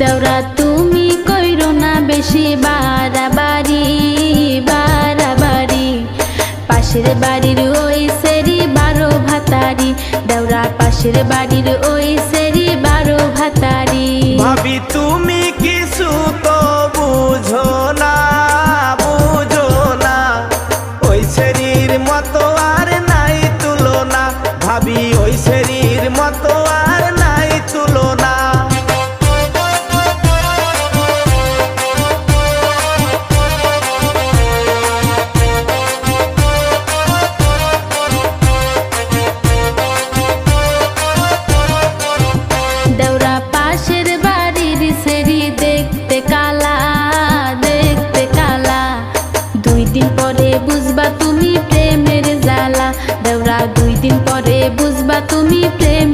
দেওরা, তুমি কইরো না বেশি বাড়াবাড়ি বাড়াবাড়ি। পাশের বাড়ির ওই সেরি বারো ভাতারি, দেওরা পাশের বাড়ির ওই সেরি বারো ভাতারি। ভাবি, তুমি কিছু তো বুঝো না বুঝো না। ওই শরীর মতো আর নাই তুলনা। ভাবি, ওই শরীর মতো আর দুই দিন পরে বুঝবা তুমি প্রেমের জ্বালা। দেওরা দুই দিন পরে বুঝবা তুমি প্রেম